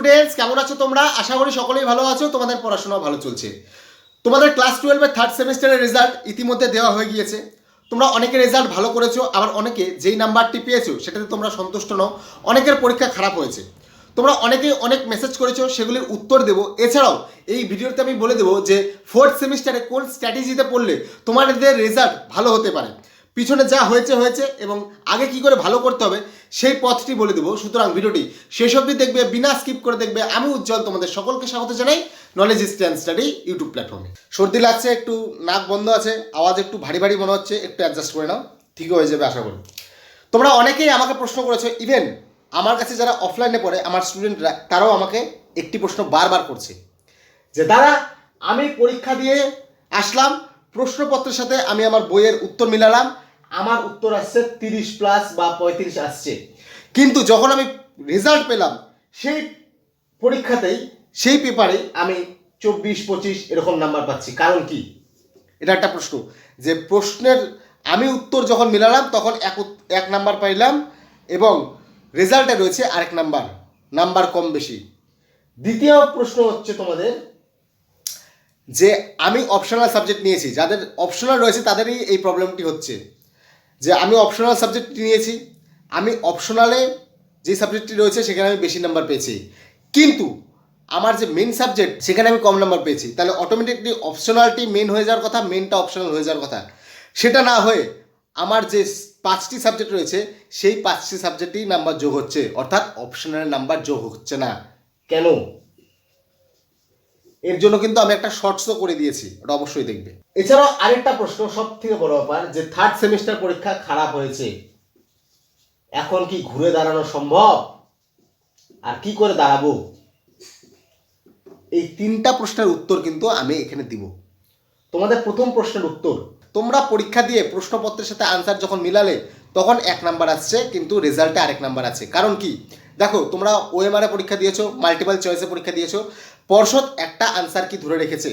Students কেমন আছো তোমরা? আশা করি সকলেই ভালো আছো। তোমাদের পড়াশোনা ভালো চলছে। তোমাদের ক্লাস টুয়েলভের থার্ড সেমিস্টারের রেজাল্ট ইতিমধ্যে দেওয়া হয়ে গিয়েছে। তোমরা অনেকে রেজাল্ট ভালো করেছ, আবার অনেকে যেই নাম্বারটি পেয়েছ, সেটাতে তোমরা সন্তুষ্ট নও। অনেকের পরীক্ষা খারাপ হয়েছে। তোমরা অনেকেই অনেক মেসেজ করেছ, সেগুলির উত্তর দেবো। এছাড়াও, এই ভিডিওতে আমি বলে দেবো যে ফোর্থ সেমিস্টারে কোন স্ট্র্যাটেজিতে পড়লে তোমাদের রেজাল্ট ভালো হতে পারে। পিছনে যা হয়েছে হয়েছে এবং আগে কি করে ভালো করতে হবে সেই পথটি বলে দেবো। সুতরাং ভিডিওটি শেষ অবধি দেখবে, বিনা স্কিপ করে দেখবে। আমি উজ্জ্বল, তোমাদের সকলকে স্বাগত জানাই নলেজ স্ট্যান্ড স্টাডি ইউটিউব প্ল্যাটফর্মে সর্দি লাগছে, একটু নাক বন্ধ আছে, আওয়াজ একটু ভারী ভারী মনে হচ্ছে, একটু অ্যাডজাস্ট করে নাও ঠিক হয়ে যাবে, আশা করি। তোমরা অনেকেই আমাকে প্রশ্ন করেছ ইভেন আমার কাছে যারা অফলাইনে পড়ে, আমার স্টুডেন্টরা তারাও আমাকে একটি প্রশ্ন বারবার করছে। যে দাদা আমি পরীক্ষা দিয়ে আসলাম প্রশ্নপত্রের সাথে আমি আমার বইয়ের উত্তর মিলালাম। আমার উত্তর আসছে তিরিশ প্লাস বা পঁয়ত্রিশ আসছে। কিন্তু যখন আমি রেজাল্ট পেলাম, সেই পরীক্ষাতেই, সেই পেপারে আমি চব্বিশ, পঁচিশ এরকম নাম্বার পাচ্ছি। কারণ কি? এটা একটা প্রশ্ন। যে প্রশ্নের আমি উত্তর যখন মিলালাম, তখন এক এক নাম্বার পাইলাম এবং রেজাল্টে রয়েছে আরেক নাম্বার নাম্বার কম বেশি। দ্বিতীয় প্রশ্ন হচ্ছে তোমাদের যে আমি অপশনাল সাবজেক্ট নিয়েছি, যাদের অপশনাল রয়েছে তাদেরই এই প্রবলেমটি হচ্ছে। যে আমি অপশনাল সাবজেক্ট নিয়েছি, আমি অপশনালে যে সাবজেক্টটি রয়েছে সেখানে আমি বেশি নাম্বার পেয়েছি। কিন্তু আমার যে মেন সাবজেক্ট সেখানে আমি কম নাম্বার পেয়েছি। তাহলে অটোমেটিকলি অপশনালটি মেন হয়ে যাওয়ার কথা মেনটা অপশনাল হয়ে যাওয়ার কথা। সেটা না হয়ে আমার যে পাঁচটি সাবজেক্ট রয়েছে, সেই পাঁচটি সাবজেক্টেই নাম্বার যোগ হচ্ছে। অর্থাৎ অপশনাল নাম্বার যোগ হচ্ছে না। কেন? এর জন্য কিন্তু আমি একটা শর্টসও করে দিয়েছি, ওটা অবশ্যই দেখবে। এছাড়াও আরেকটা প্রশ্ন সব থেকে বড় ব্যাপার, যে থার্ড সেমিস্টার পরীক্ষা খারাপ হয়েছে, এখন কি ঘুরে দাঁড়ানো সম্ভব? আর কি করে দাঁড়াবো? এই তিনটা প্রশ্নের উত্তর কিন্তু আমি এখানে দিব। তোমাদের প্রথম প্রশ্নের উত্তর, তোমরা পরীক্ষা দিয়ে প্রশ্নপত্রের সাথে আনসার যখন মিলালে, তখন এক নাম্বার আসছে, কিন্তু রেজাল্টে আরেক নাম্বার আছে। কারণ কি? দেখো, তোমরা ওএমআর পরীক্ষা দিয়েছ মাল্টিপাল চয়েসে পরীক্ষা দিয়েছ পর্ষদ একটা আনসার কি ধরে রেখেছে?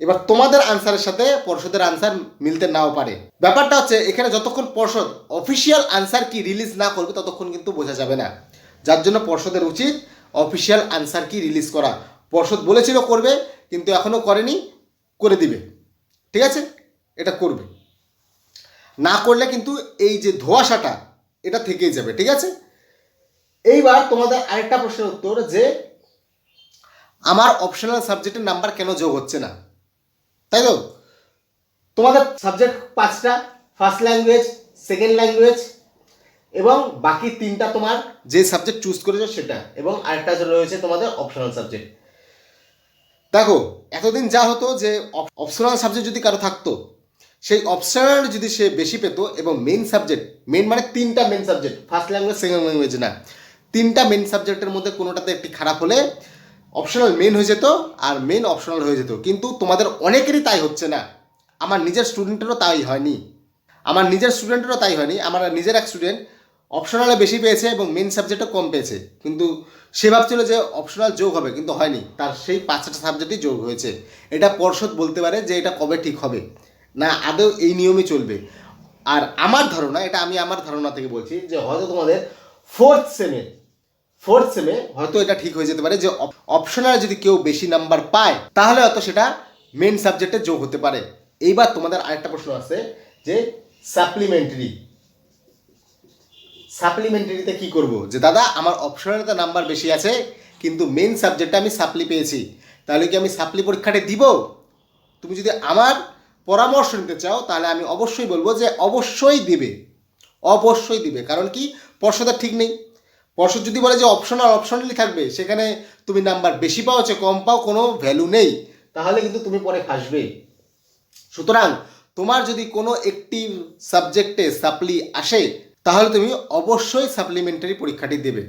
এবার তোমাদের আনসারের সাথে পর্ষদের আনসার মিলতে নাও পারে। ব্যাপারটা হচ্ছে, এখানে যতক্ষণ পর্ষদ অফিসিয়াল আনসার কি রিলিজ না করবে, ততক্ষণ কিন্তু বোঝা যাবে না। যার জন্য পর্ষদের উচিত অফিসিয়াল আনসার কি রিলিজ করা। পর্ষদ বলেছিল করবে, কিন্তু এখনও করেনি, করে দিবে। ঠিক আছে? এটা করবে। না করলে কিন্তু এই যে ধোঁয়াশাটা, এটা থেকেই যাবে। ঠিক আছে? এইবার তোমাদের আরেকটা প্রশ্নের উত্তর যে আমার অপশনাল সাবজেক্টের নাম্বার কেন যোগ হচ্ছে না? তাই তো? তোমাদের সাবজেক্ট পাঁচটা ফার্স্ট ল্যাঙ্গুয়েজ সেকেন্ড ল্যাঙ্গুয়েজ এবং বাকি তিনটা তোমার যে সাবজেক্ট চুজ করেছ সেটা, এবং আরেকটা রয়েছে তোমাদের অপশনাল সাবজেক্ট দেখো, এতদিন যা হতো যে অপশনাল সাবজেক্ট যদি কারও থাকতো, সেই অপশনাল যদি সে বেশি পেতো, এবং মেন সাবজেক্ট মেন মানে তিনটা main subject first language second language না, তিনটা মেন সাবজেক্টের মধ্যে কোনোটাতে একটি খারাপ হলে অপশনাল মেন হয়ে যেত আর মেন অপশনাল হয়ে যেত। কিন্তু তোমাদের অনেকেরই তাই হচ্ছে না। আমার নিজের স্টুডেন্টেরও তাই হয়নি। আমার নিজের স্টুডেন্টেরও তাই হয়নি। আমার নিজের এক স্টুডেন্ট অপশনালে বেশি পেয়েছে এবং মেন সাবজেক্টও কম পেয়েছে। কিন্তু সে ভাবছিল যে অপশনাল যোগ হবে, কিন্তু হয়নি। তার সেই পাঁচটা সাবজেক্টই যোগ হয়েছে। এটা পর্ষদ বলতে পারে যে এটা কবে ঠিক হবে। না, আদৌ এই নিয়মই চলবে। আর আমার ধারণা, এটা আমি আমার ধারণা থেকে বলছি যে হয়তো তোমাদের ফোর্থ সেমে ফোর্থ সেমে হয়তো এটা ঠিক হয়ে যেতে পারে যে অপশনাল যদি কেউ বেশি নাম্বার পায়, তাহলে হয়তো সেটা মেন সাবজেক্টে যোগ হতে পারে। এইবার তোমাদের আরেকটা প্রশ্ন আছে যে সাপ্লিমেন্টারি সাপ্লিমেন্টারিতে কি করব? যে দাদা, আমার অপশনালে তো নাম্বার বেশি আছে, কিন্তু মেন সাবজেক্টে আমি সাপ্লি পেয়েছি। তাহলে কি আমি সাপ্লি পরীক্ষাটা দিব? তুমি যদি আমার পরামর্শ নিতে চাও, তাহলে আমি অবশ্যই বলব যে অবশ্যই দিবে। অবশ্যই দিবে। কারণ কি? পর্ষদের ঠিক নেই। পর্ষদ যদি বলে যে অপশনাল অপশনালি থাকবে, সেখানে তুমি নাম্বার বেশি পাও হচ্ছে কম পাও, কোনো ভ্যালু নেই, তাহলে কিন্তু তুমি পরে ফাঁসবে। সুতরাং তোমার যদি কোনো একটি সাবজেক্টে সাপ্লি আসে, তাহলে তুমি অবশ্যই সাপ্লিমেন্টারি পরীক্ষাটি দেবে।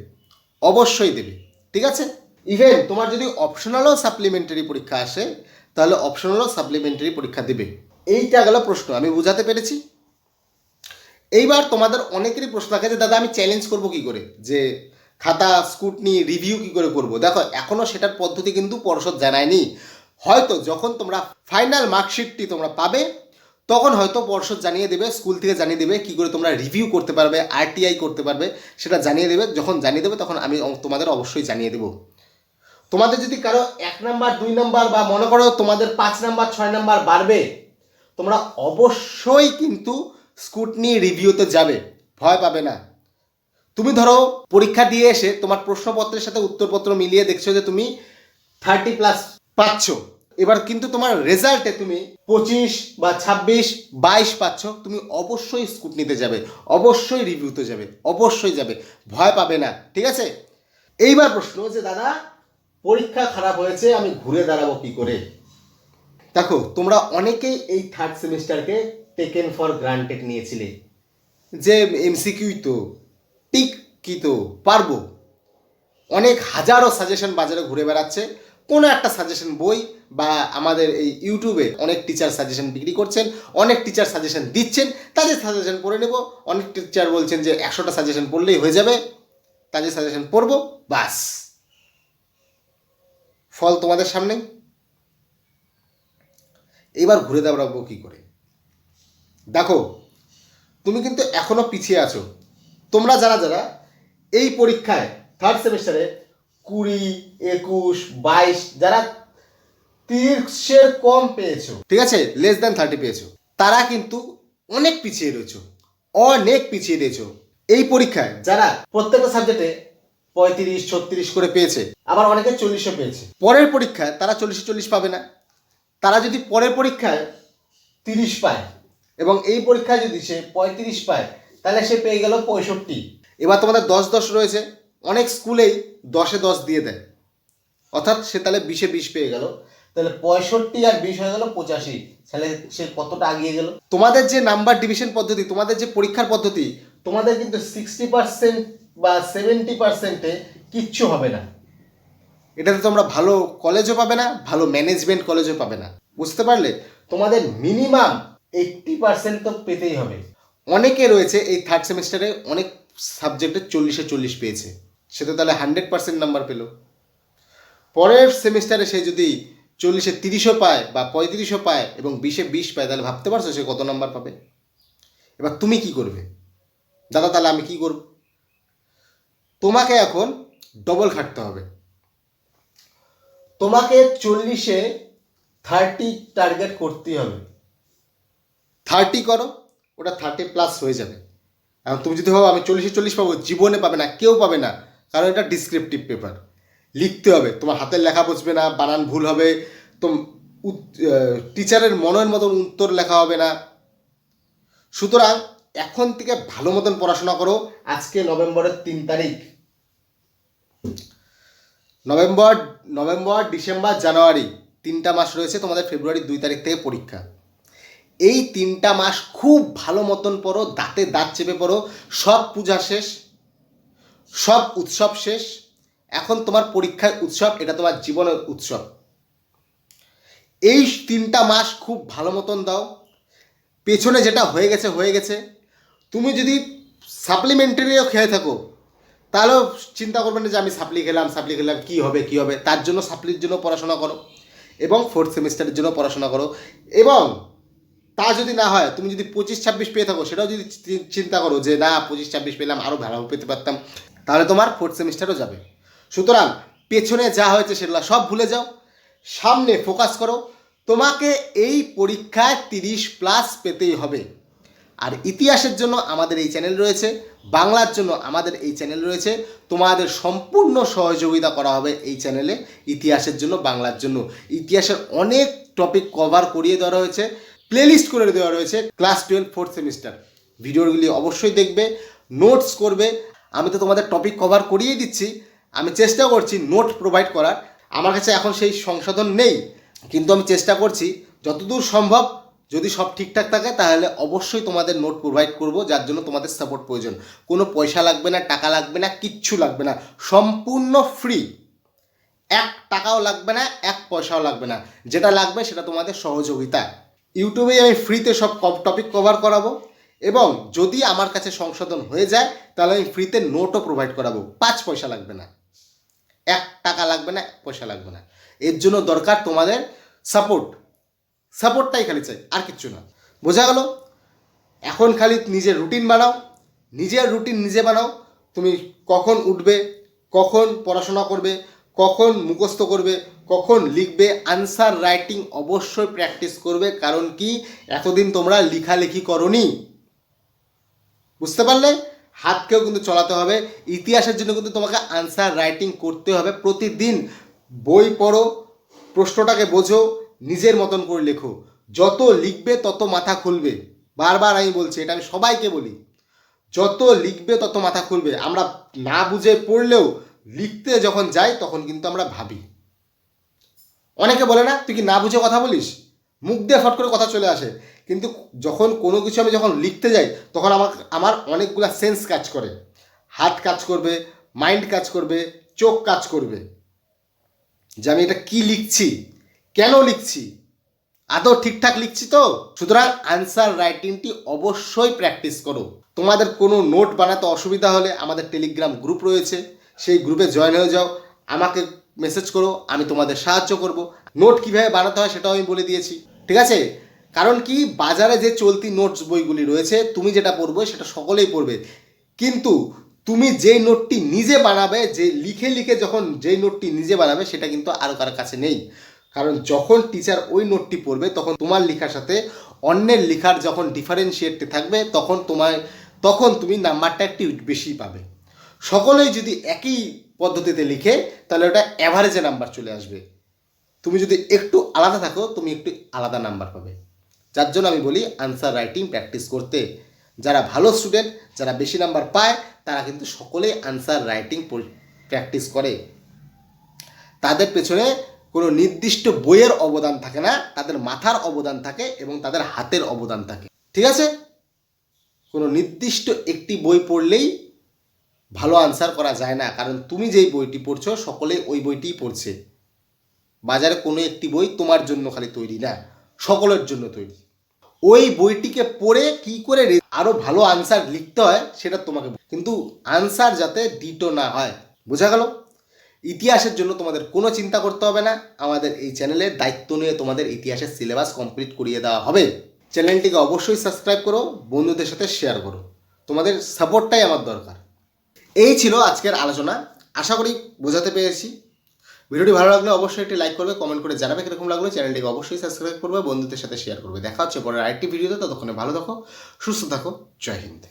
অবশ্যই দেবে, ঠিক আছে? ইভেন তোমার যদি অপশনালও সাপ্লিমেন্টারি পরীক্ষা আসে, তাহলে অপশনালও সাপ্লিমেন্টারি পরীক্ষা দেবে। এইটা গেল প্রশ্ন, আমি বুঝাতে পেরেছি? এইবার তোমাদের অনেকেরই প্রশ্ন থাকে যে, দাদা, আমি চ্যালেঞ্জ করব কি করে? যে, খাতা, স্কুটনি রিভিউ কি করে করব? দেখো এখনও সেটার পদ্ধতি কিন্তু পর্ষদ জানায়নি। হয়তো যখন তোমরা ফাইনাল মার্কশিটটি তোমরা পাবে, তখন হয়তো পর্ষদ জানিয়ে দেবে স্কুল থেকে জানিয়ে দেবে কি করে তোমরা রিভিউ করতে পারবে আরটিআই করতে পারবে, সেটা জানিয়ে দেবে। যখন জানিয়ে দেবে, তখন আমি তোমাদের অবশ্যই জানিয়ে দেবো। তোমাদের যদি কারও এক নাম্বার, দুই নাম্বার বা মনে করো তোমাদের পাঁচ নাম্বার, ছয় নাম্বার বাড়বে, তোমরা অবশ্যই কিন্তু স্কুটনি রিভিউতে যাবে, ভয় পাবে না। তুমি ধরো, পরীক্ষা দিয়ে এসে তোমার প্রশ্নপত্রের সাথে উত্তরপত্র মিলিয়ে দেখছ যে তুমি থার্টি প্লাস পাচ্ছ। এবার কিন্তু তোমার রেজাল্টে তুমি পঁচিশ বা ছাব্বিশ, বাইশ পাচ্ছ। তুমি অবশ্যই স্কুটনিতে যাবে, অবশ্যই রিভিউতে যাবে, অবশ্যই যাবে, ভয় পাবে না, ঠিক আছে? এইবার প্রশ্ন যে, দাদা, পরীক্ষা খারাপ হয়েছে, আমি ঘুরে দাঁড়াবো কি করে? দেখো, তোমরা অনেকেই এই থার্ড সেমিস্টারকে টেকেন ফর গ্রান্টেড নিয়েছিলে? যে এমসিকিউই তো টিক কি তো, পারব। অনেক হাজারো সাজেশন বাজারে ঘুরে বেড়াচ্ছে। কোনো একটা সাজেশন বই বা আমাদের এই ইউটিউবে অনেক টিচার সাজেশন বিক্রি করছেন, অনেক টিচার সাজেশন দিচ্ছেন, তাদের সাজেশন পড়ে নেব। অনেক টিচার বলছেন যে একশোটা সাজেশন পড়লেই হয়ে যাবে। তাদের সাজেশন পড়ব বাস ফল তোমাদের সামনে এবার ঘুরে দাঁড়াবো কী করে? দেখো, তুমি কিন্তু এখনও পিছিয়ে আছো। তোমরা যারা যারা এই পরীক্ষায় থার্ড সেমিস্টারে কুড়ি, একুশ, বাইশ, যারা তিরিশের কম পেয়েছ, ঠিক আছে লেস দ্যান থার্টি পেয়েছ, তারা কিন্তু অনেক পিছিয়ে রয়েছো, অনেক পিছিয়ে রয়েছো এই পরীক্ষায় যারা প্রত্যেকটা সাবজেক্টে পঁয়ত্রিশ, ছত্রিশ করে পেয়েছে, আবার অনেকে চল্লিশও পেয়েছে। পরের পরীক্ষায় তারা চল্লিশে চল্লিশ পাবে না। তারা যদি পরের পরীক্ষায় তিরিশ পায় এবং এই পরীক্ষায় যদি সে পঁয়ত্রিশ পায়, তাহলে সে পেয়ে গেল পঁয়ষট্টি। এবার তোমাদের দশ দশ রয়েছে। অনেক স্কুলেই দশে দশ দিয়ে দেয়। অর্থাৎ সে তাহলে বিশে বিশ পেয়ে গেল। তাহলে পঁয়ষট্টি আর বিশ হয়ে গেল পঁচাশি। তাহলে সে কতটা আগিয়ে গেল? তোমাদের যে নাম্বার ডিভিশন পদ্ধতি, তোমাদের যে পরীক্ষার পদ্ধতি, তোমাদের কিন্তু সিক্সটি পার্সেন্ট বা সেভেন্টি পার্সেন্টে কিচ্ছু হবে না। এটাতে তোমরা ভালো কলেজও পাবে না, ভালো ম্যানেজমেন্ট কলেজও পাবে না। বুঝতে পারলে? তোমাদের মিনিমাম এইট্টি পার্সেন্ট তো পেতেই হবে। অনেকে রয়েছে এই থার্ড সেমিস্টারে অনেক সাবজেক্টে চল্লিশে চল্লিশ পেয়েছে। সে তো তাহলে হান্ড্রেড পার্সেন্ট নাম্বার পেল। পরের সেমিস্টারে সে যদি চল্লিশে তিরিশও পায় বা পঁয়ত্রিশও পায় এবং বিশে বিশ পায়, তাহলে ভাবতে পারছ সে কত নাম্বার পাবে? এবার তুমি কি করবে? দাদা, তাহলে আমি কি করব? তোমাকে এখন ডবল খাটতে হবে। তোমাকে চল্লিশে থার্টি টার্গেট করতেই হবে। থার্টি করো, ওটা থার্টি প্লাস হয়ে যাবে। এখন তুমি যদি ভাবো আমি চল্লিশে চল্লিশ পাবো, জীবনে পাবে না, কেউ পাবে না, কারণ এটা ডিসক্রিপটিভ পেপার লিখতে হবে, তোমার হাতের লেখা বুঝবে না, বানান ভুল হবে, তো টিচারের মনের মতন উত্তর লেখা হবে না। সুতরাং এখন থেকে ভালো মতন পড়াশোনা করো, আজকে নভেম্বরের তিন তারিখ। নভেম্বর নভেম্বর, ডিসেম্বর, জানুয়ারি, তিনটা মাস রয়েছে তোমাদের ফেব্রুয়ারির দুই তারিখ থেকে পরীক্ষা। এই তিনটা মাস খুব ভালো মতন পড়ো, দাঁতে দাঁত চেপে পড়ো। সব পূজা শেষ, সব উৎসব শেষ। এখন তোমার পরীক্ষার উৎসব, এটা তোমার জীবনের উৎসব। এই তিনটা মাস খুব ভালো মতন দাও। পেছনে যেটা হয়ে গেছে হয়ে গেছে। তুমি যদি সাপ্লিমেন্টারিও খেয়ে থাকো, তাহলেও চিন্তা করবে না যে আমি সাপ্লি খেলাম সাপ্লি খেলাম, কী হবে কী হবে। তার জন্য সাপ্লির জন্য পড়াশোনা করো। এবং ফোর্থ সেমিস্টারের জন্য পড়াশোনা করো। এবং তা যদি না হয়, তুমি যদি পঁচিশ ছাব্বিশ পেয়ে থাকো, সেটাও যদি চিন্তা করো যে, না, পঁচিশ ছাব্বিশ পেলাম আরও ভালো পেতে পারতাম, তাহলে তোমার ফোর্থ সেমিস্টারও যাবে। সুতরাং পেছনে যা হয়েছে সেগুলো সব ভুলে যাও। সামনে ফোকাস করো। তোমাকে এই পরীক্ষায় তিরিশ প্লাস পেতেই হবে। আর ইতিহাসের জন্য আমাদের এই চ্যানেল রয়েছে, বাংলার জন্য আমাদের এই চ্যানেল রয়েছে। তোমাদের সম্পূর্ণ সহযোগিতা করা হবে এই চ্যানেলে ইতিহাসের জন্য, বাংলার জন্য। ইতিহাসের অনেক টপিক কভার করিয়ে দেওয়া হয়েছে প্লেলিস্ট করে দেওয়া রয়েছে ক্লাস টুয়েলভ ফোর্থ সেমিস্টার ভিডিওগুলি অবশ্যই দেখবে নোটস করবে। আমি তো তোমাদের টপিক কভার করিয়ে দিচ্ছি। আমি চেষ্টা করছি নোট প্রোভাইড করার। আমার কাছে এখন সেই সংশোধন নেই, কিন্তু আমি চেষ্টা করছি। যতদূর সম্ভব, যদি সব ঠিকঠাক থাকে, তাহলে অবশ্যই তোমাদের নোট প্রোভাইড করব, যার জন্য তোমাদের সাপোর্ট প্রয়োজন। কোনো পয়সা লাগবে না, টাকা লাগবে না, কিচ্ছু লাগবে না। সম্পূর্ণ ফ্রি এক টাকাও লাগবে না, এক পয়সাও লাগবে না। যেটা লাগবে সেটা তোমাদের সহযোগিতা। ইউটিউবে আমি ফ্রিতে সব টপিক কভার করাবো এবং যদি আমার কাছে সংশোধন হয়ে যায়, তাহলে আমি ফ্রিতে নোটও প্রোভাইড করাবো। পাঁচ পয়সা লাগবে না। এক টাকা লাগবে না, এক পয়সা লাগবে না। এর জন্য দরকার তোমাদের সাপোর্ট সাপোর্টটাই খালি চাই, আর কিচ্ছু না। বোঝা গেল? এখন খালি নিজের রুটিন বানাও। নিজের রুটিন নিজে বানাও। তুমি কখন উঠবে, কখন পড়াশোনা করবে কখন মুখস্থ করবে, কখন লিখবে আনসার রাইটিং অবশ্যই প্র্যাকটিস করবে, কারণ কি এতদিন তোমরা লেখালেখি করনি। বুঝতে পারলে? হাতকেও কিন্তু চলাতে হবে, ইতিহাসের জন্য কিন্তু তোমাকে আনসার রাইটিং করতে হবে, প্রতিদিন বই পড়ো, প্রশ্নটাকে বোঝো, নিজের মতন করে লেখো। যত লিখবে, তত মাথা খুলবে। বারবার আমি বলছি, এটা আমি সবাইকে বলি, যত লিখবে, তত মাথা খুলবে। আমরা না বুঝে পড়লেও লিখতে যখন যাই, তখন কিন্তু আমরা ভাবি। অনেকে বলে না, তুই কি না বুঝে কথা বলিস? মুখ দিয়ে ফট করে কথা চলে আসে। কিন্তু যখন কোনো কিছু আমি যখন লিখতে যাই, তখন আমার আমার অনেকগুলা সেন্স কাজ করে। হাত কাজ করবে মাইন্ড কাজ করবে, চোখ কাজ করবে। যে আমি এটা কি লিখছি? কেন লিখছি? আদৌ ঠিকঠাক লিখছি তো? সুতরাং আনসার রাইটিংটি অবশ্যই প্র্যাকটিস করো। তোমাদের কোনো নোট বানাতে অসুবিধা হলে আমাদের টেলিগ্রাম গ্রুপ রয়েছে। সেই গ্রুপে জয়েন হয়ে যাও। আমাকে মেসেজ করো, আমি তোমাদের সাহায্য করব। নোট কীভাবে বানাতে হয় সেটাও আমি বলে দিয়েছি। ঠিক আছে? কারণ কি? বাজারে যে চলতি নোটস বইগুলি রয়েছে, তুমি যেটা পড়বে সেটা সকলেই পড়বে। কিন্তু তুমি যেই নোটটি নিজে বানাবে, যে লিখে লিখে যখন যেই নোটটি নিজে বানাবে, সেটা কিন্তু আরও কারও কাছে নেই। কারণ যখন টিচার ওই নোটটি পড়বে, তখন তোমার লেখার সাথে অন্যের লেখার যখন ডিফারেন্সিয়েটে থাকবে, তখন তোমার তখন তুমি নাম্বারটা একটু বেশি পাবে। সকলেই যদি একই পদ্ধতিতে লিখে, তাহলে ওটা অ্যাভারেজে নাম্বার চলে আসবে। তুমি যদি একটু আলাদা থাকো, তুমি একটু আলাদা নাম্বার পাবে। যার জন্য আমি বলি আনসার রাইটিং প্র্যাকটিস করতে। যারা ভালো স্টুডেন্ট যারা বেশি নাম্বার পায়, তারা কিন্তু সকলেই আনসার রাইটিং প্র্যাকটিস করে। তাদের পেছনে কোনো নির্দিষ্ট বইয়ের অবদান থাকে না, তাদের মাথার অবদান থাকে এবং তাদের হাতের অবদান থাকে। ঠিক আছে? কোনো নির্দিষ্ট একটি বই পড়লেই ভালো আনসার করা যায় না। কারণ তুমি যেই বইটি পড়ছো সকলে ওই বইটিই পড়ছে। বাজারে কোনো একটি বই তোমার জন্য খালি তৈরি না, সকলের জন্য তৈরি। ওই বইটিকে পড়ে কি করে রে- আরও ভালো আনসার লিখতে হয়, সেটা তোমাকে কিন্তু আনসার যাতে ডিটো না হয়, বোঝা গেল? ইতিহাসের জন্য তোমাদের কোনো চিন্তা করতে হবে না। আমাদের এই চ্যানেলের দায়িত্ব নিয়ে তোমাদের ইতিহাসের সিলেবাস কমপ্লিট করিয়ে দেওয়া হবে। চ্যানেলটিকে অবশ্যই সাবস্ক্রাইব করো, বন্ধুদের সাথে শেয়ার করো। তোমাদের সাপোর্টটাই আমার দরকার। এই ছিল আজকের আলোচনা। আশা করি বোঝাতে পেরেছি। ভিডিওটি ভালো লাগলে অবশ্যই একটি লাইক করবে কমেন্ট করে জানাবে কীরকম লাগল। চ্যানেলটিকে অবশ্যই সাবস্ক্রাইব করবে, বন্ধুদের সাথে শেয়ার করবে। দেখা হচ্ছে পরের আরেকটি ভিডিওতে, ততক্ষণে ভালো থাকো, সুস্থ থাকো, জয় হিন্দ।